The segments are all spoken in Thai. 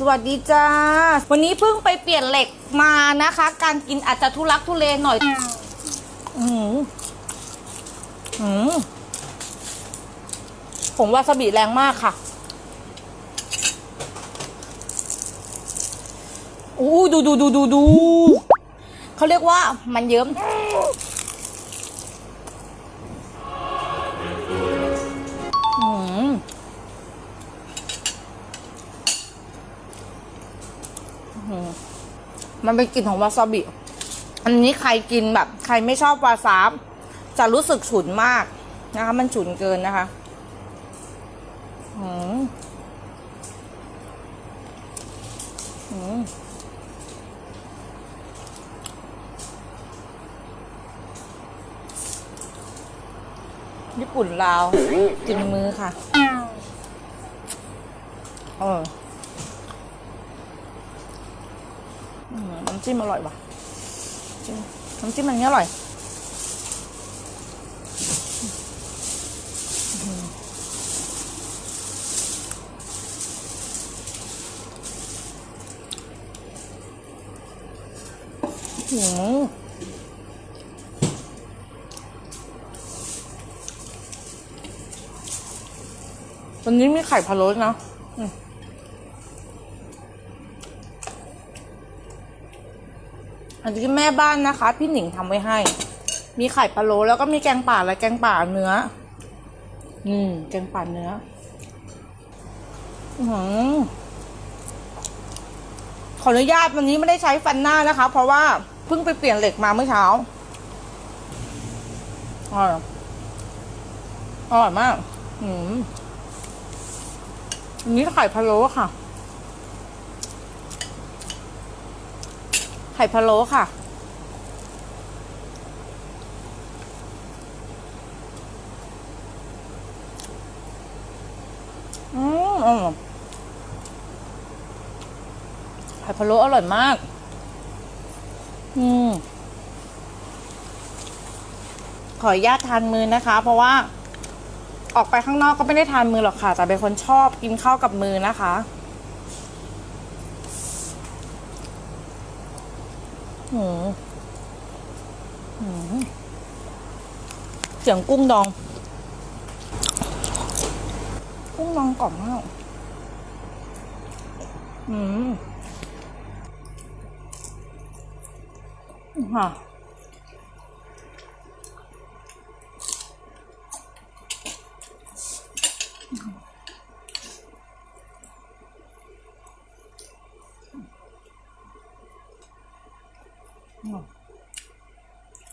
สวัสดีจ้า วันนี้เพิ่งไปเปลี่ยนเหล็กมานะคะ การกินอาจจะทุลักทุเลหน่อย อืมอืมผมวาซาบิแรงมากค่ะ อู้ดูดูดูดูดู เขาเรียกว่ามันเยิ้ม มันเป็นกลิ่นของวาซาบิ อันนี้ใครกินแบบ ใครไม่ชอบวาซาบจะรู้สึกฉุนมากนะคะ มันฉุนเกินนะคะอืมอืมญี่ปุ่นลาวกินมือค่ะ เอออืม น้ำจิ้มอร่อยว่ะน้ำจิ้มอันนี้อร่อยอืมอืมวันนี้มีไข่พะโล้นะอืม อันนี้แม่บ้านนะคะ พี่หนิงทำไว้ให้ มีไข่พะโล้แล้วก็มีแกงป่าและแกงป่าเนื้อ อืม แกงป่าเนื้อ อือหือขออนุญาตวันนี้ไม่ได้ใช้ฟันหน้านะคะ เพราะว่าเพิ่งไปเปลี่ยนเหล็กมาเมื่อเช้าอร่อยอร่อยมาก อืมนนี้ไข่พะโล้ค่ะ ไข่พะโล้ค่ะ อืมไข่พะโล้อร่อยมาก อืม ขออนุญาตทานมือนะคะ เพราะว่า ออกไปข้างนอกก็ไม่ได้ทานมือหรอกค่ะ แต่เป็นคนชอบกินข้าวกับมือนะคะ หืมหืมเสียงกุ้งดอง กุ้งดองกรอบมากอืมค่ะ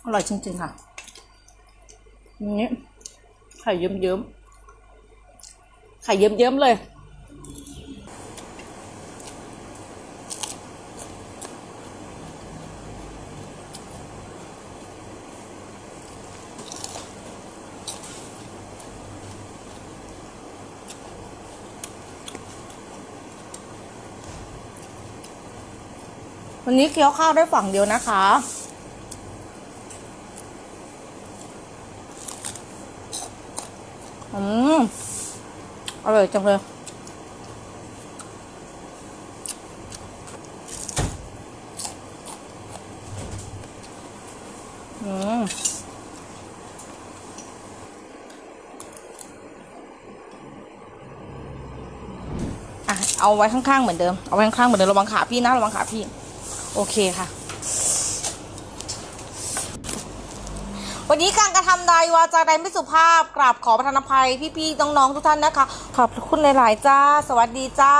อร่อยจริงๆค่ะนนี้ไข่เยิ้มๆ ไข่เยิ้มๆเลย วันนี้เคี้ยวข้าวได้ฝั่งเดียวนะคะ อืม อร่อยจังเลยอืมอะเอาไว้ข้างๆเหมือนเดิม เอาไว้ข้างๆเหมือนเดิมระวังขาพี่นะระวังขาพี่ โอเคค่ะ วันนี้การกระทำใดวาจาใดไม่สุภาพกราบขอประทานอภัยพี่ๆน้องๆทุกท่านนะคะ ขอบคุณหลายๆจ้า สวัสดีจ้า